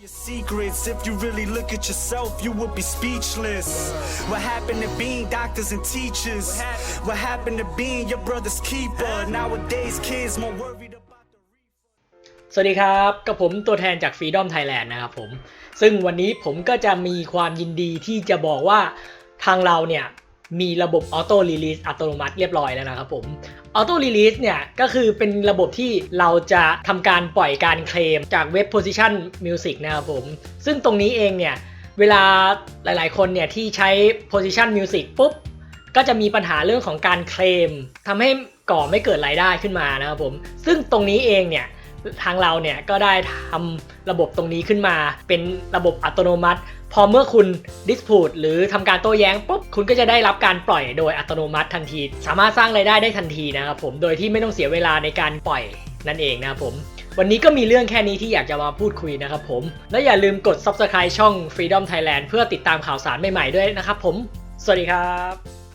Your secrets, if you really look at yourself, you would be speechless. What happened to being doctors and teachers? What happened to being your brother's keeper? Nowadays, kids more worried about the สวัสดีครับกับผมตัวแทนจาก Freedom Thailand นะครับผม ซึ่งวันนี้ผมก็จะมีความยินดีที่จะบอกว่าทางเราเนี่ย มีระบบ Auto Release อัตโนมัติเรียบร้อยแล้วนะครับผม Auto Release เนี่ยก็คือเป็นระบบที่เราจะทำการปล่อยการเคลมจากเว็บ Position Music นะครับผม ซึ่งตรงนี้เองเนี่ย เวลาหลายๆคนเนี่ยที่ใช้ Position Music ปุ๊บ ก็จะมีปัญหาเรื่องของการเคลมทำให้ก่อไม่เกิดรายได้ขึ้นมานะครับผม ซึ่งตรงนี้เองเนี่ย ทางเราเนี่ยก็ได้ทำระบบตรงนี้ขึ้นมา เป็นระบบอัตโนมัติ พอเมื่อคุณ dispute หรือทำการโต้แย้งปุ๊บคุณก็จะได้รับการปล่อยโดยอัตโนมัติทันที สามารถสร้างรายได้ได้ทันทีนะครับผมโดยที่ไม่ต้องเสียเวลาในการปล่อยนั่นเองนะครับผมวันนี้ก็มีเรื่องแค่นี้ที่อยากจะมาพูดคุยนะครับผม และอย่าลืมกด subscribe ช่อง Freedom Thailand เพื่อติดตามข่าวสารใหม่ๆด้วยนะครับผม สวัสดีครับ